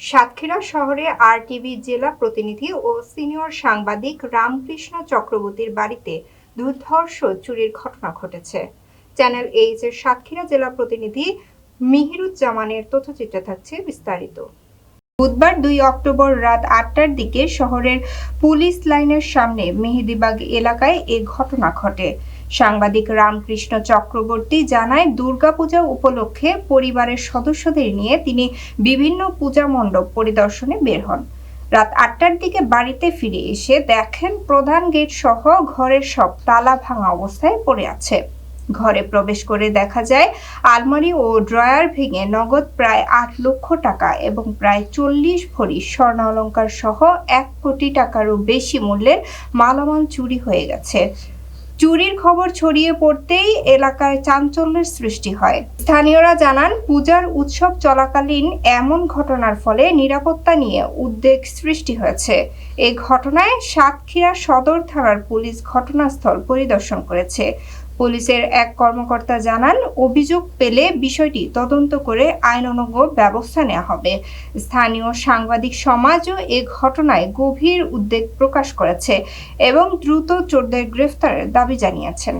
সাতক্ষীরা শহরে আরটিভি জেলা প্রতিনিধি ও সিনিয়র সাংবাদিক রামকৃষ্ণ চক্রবর্তীর বাড়িতে দুর্ধর্ষ চুরির ঘটনা ঘটেছে। চ্যানেল এইচ এর সাতক্ষীরা জেলা প্রতিনিধি মিহিরুজ্জামানের তথ্যচিত্রে থাকছে বিস্তারিত। বুধবার দুই অক্টোবর রাত আটটার দিকে শহরের পুলিশ লাইনের সামনে মেহেদিবাগ এলাকায় এ ঘটনা ঘটে। সাংবাদিক রামকৃষ্ণ চক্রবর্তী জানায়, দুর্গাপূজা উপলক্ষে পরিবারের সদস্যদের নিয়ে তিনি বিভিন্ন পূজা মণ্ডপ পরিদর্শনে বের হন। রাত আটটার দিকে বাড়িতে ফিরে এসে দেখেন, প্রধান গেট সহ ঘরের সব তালা ভাঙা অবস্থায় পড়ে আছে। ঘরে প্রবেশ করে দেখা যায়, আলমারি ও ড্রয়ার ভেঙে নগদ প্রায় আট লক্ষ টাকা এবং প্রায় চল্লিশ ভরি স্বর্ণ অলঙ্কার সহ এক কোটি টাকারও বেশি মূল্যের মালামাল চুরি হয়ে গেছে। চুরির খবর ছড়িয়ে পড়তেই এলাকায় চাঞ্চল্যের সৃষ্টি হয়। স্থানীয়রা জানান, পূজার উৎসব চলাকালীন এমন ঘটনার ফলে নিরাপত্তা নিয়ে উদ্বেগ সৃষ্টি হয়েছে। এ ঘটনায় সাতক্ষীরা সদর থানার পুলিশ ঘটনাস্থল পরিদর্শন করেছে। পুলিশের এক কর্মকর্তা জানান, অভিযোগ পেলে বিষয়টি তদন্ত করে আইনানুগ ব্যবস্থা নেওয়া হবে। স্থানীয় সাংবাদিক সমাজও এ ঘটনায় গভীর উদ্বেগ প্রকাশ করেছে এবং দ্রুত চোরদের গ্রেফতারের দাবি জানিয়েছেন।